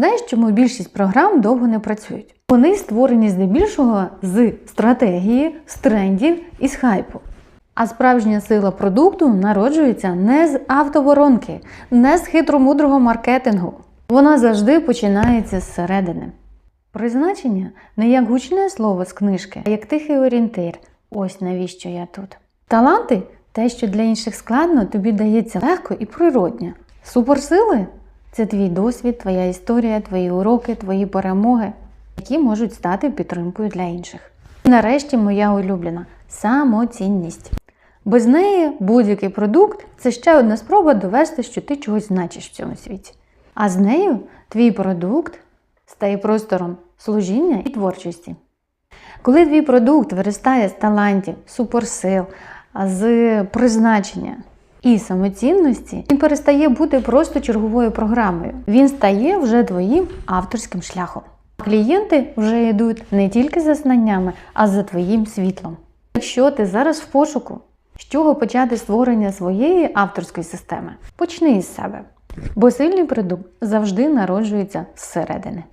Знаєш, чому більшість програм довго не працюють? Вони створені здебільшого з стратегії, з трендів і з хайпу. А справжня сила продукту народжується не з автоворонки, не з хитромудрого маркетингу. Вона завжди починається зсередини. Призначення не як гучне слово з книжки, а як тихий орієнтир. Ось навіщо я тут. Таланти те, що для інших складно, тобі дається легко і природньо. Суперсили це твій досвід, твоя історія, твої уроки, твої перемоги, які можуть стати підтримкою для інших. І нарешті моя улюблена самоцінність. Без неї будь-який продукт це ще одна спроба довести, що ти чогось значиш в цьому світі. А з нею твій продукт стає простором служіння і творчості. Коли твій продукт виростає з талантів, суперсил, з призначення і самоцінності, він перестає бути просто черговою програмою. Він стає вже твоїм авторським шляхом. Клієнти вже йдуть не тільки за знаннями, а за твоїм світлом. Якщо ти зараз в пошуку, з чого почати створення своєї авторської системи, почни із себе. Бо сильний продукт завжди народжується зсередини.